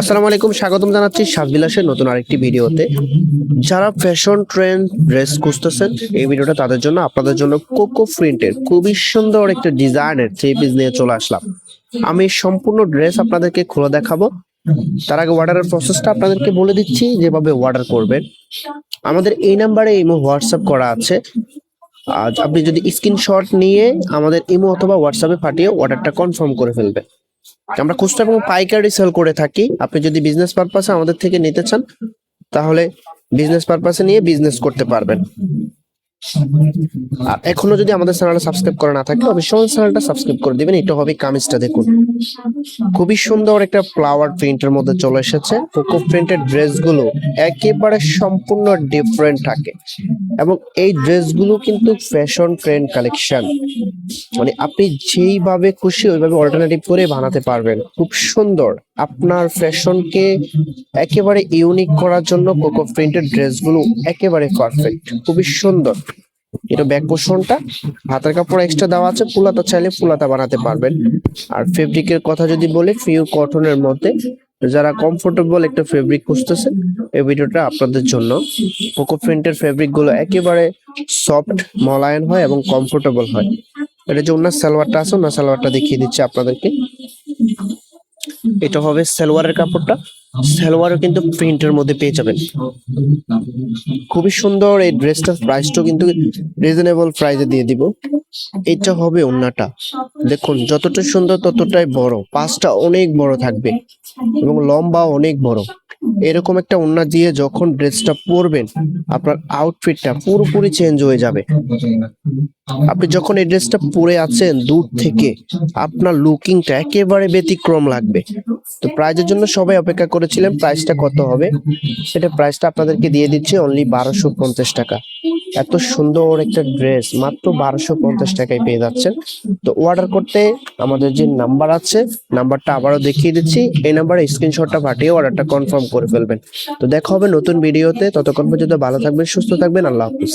আসসালামু আলাইকুম, স্বাগতম জানাচ্ছি সাজবিলাসের নতুন আরেকটি ভিডিওতে। যারা ফ্যাশন ট্রেন্ড ড্রেস খুঁজতেছেন, এই ভিডিওটা তাদের জন্য, আপনাদের জন্য কোকো প্রিন্টের খুবই সুন্দর একটা ডিজাইনের থ্রি পিস নিয়ে চলে আসলাম। আমি সম্পূর্ণ ড্রেস আপনাদেরকে খুলে দেখাবো। তার আগে অর্ডারের প্রসেসটা আপনাদেরকে বলে দিচ্ছি, যেভাবে অর্ডার করবেন। আমাদের এই নাম্বারে ইমো হোয়াটসঅ্যাপ করা আছে। আপনি যদি স্ক্রিনশট নিয়ে আমাদের ইমো অথবা হোয়াটসঅ্যাপে পাঠিয়ে অর্ডারটা কনফার্ম করে ফেলবেন। আমরা খুচরা এবং পাইকারি সেল করে থাকি। আপনি যদি বিজনেস পারপাসে আমাদের থেকে নিতে চান তাহলে বিজনেস পারপাসে নিয়ে বিজনেস করতে পারবেন। আর এখনও যদি আমাদের চ্যানেলটা সাবস্ক্রাইব করা না থাকে অবশ্যই চ্যানেলটা সাবস্ক্রাইব করে দিবেন। এটা হবে কামিজটা দেখুন। খুবই সুন্দর একটা ফ্লাওয়ার প্রিন্টের মধ্যে চলে এসেছে। কোকো প্রিন্টের ড্রেসগুলো একেবারে সম্পূর্ণ ডিফারেন্ট থাকে। এবং এই ড্রেসগুলো কিন্তু ফ্যাশন ট্রেন্ড কালেকশন মানে আপনি যেইভাবে খুশি ওইভাবে অল্টারনেটিভ করে বানাতে পারবেন। খুব সুন্দর। আপনার ফ্যাশনকে একেবারে ইউনিক করার জন্য কোকো প্রিন্টেড ড্রেসগুলো একেবারে পারফেক্ট খুবই সুন্দর। এটা ব্যাক পোর্শনটা হাতের কাপড় এক্সট্রা দেওয়া আছে ফুলাতা চাইলে ফুলাতা বানাতে পারবেন। আর ফেব্রিকের কথা যদি বলি ফিউ কটনের মধ্যে যারা কমফোর্টেবল একটা ফেব্রিক খুঁজতেছেন এই ভিডিওটা আপনাদের জন্য। কোকো প্রিন্টের ফেব্রিকগুলো একেবারে সফট মলায়ন হয় এবং কমফোর্টেবল হয়। এটা যে ওনার সালোয়ারটা আছে, ওনার সালোয়ারটা দেখিয়ে দিচ্ছি আপনাদেরকে। এটা হবে সালোয়ারের কাপড়টা। সালোয়ারও কিন্তু প্রিন্টের মধ্যে পেয়ে যাবেন। খুবই সুন্দর এই ড্রেসটার প্রাইসটাও কিন্তু রিজনেবল প্রাইসে দিয়ে দিব। এটা হবে ওন্নাটা। দেখুন, যতটা সুন্দর ততটাই বড়। পাঁচটা অনেক বড় থাকবে। এবং লম্বা অনেক বড়। এরকম একটা ওন্না দিয়ে যখন ড্রেসটা পরবেন, আপনার আউটফিটটা পুরোপুরি চেঞ্জ হয়ে যাবে। আপনি যখন এই ড্রেসটা পরে আছেন দূর থেকে, আপনার লুকিংটা একেবারে ব্যতিক্রম লাগবে। তো প্রাইজের জন্য সবাই অপেক্ষা করেছিলেন প্রাইসটা কত হবে? সেটা প্রাইসটা আপনাদেরকে দিয়ে দিচ্ছি অনলি বারোশো পঞ্চাশ টাকা। এত সুন্দর একটা ড্রেস, মাত্র বারোশো পঞ্চাশ টাকায় পেয়ে যাচ্ছেন। তো অর্ডার করতে আমাদের যে নাম্বার আছে নাম্বারটা আবারও দেখিয়ে দিচ্ছি। এই নাম্বারে স্ক্রিনশটটা পাঠিয়ে অর্ডারটা কনফার্ম করে ফেলবেন। তো দেখা হবে নতুন ভিডিওতে ততক্ষণ পর্যন্ত ভালো থাকবেন, সুস্থ থাকবেন। আল্লাহ হাফিজ।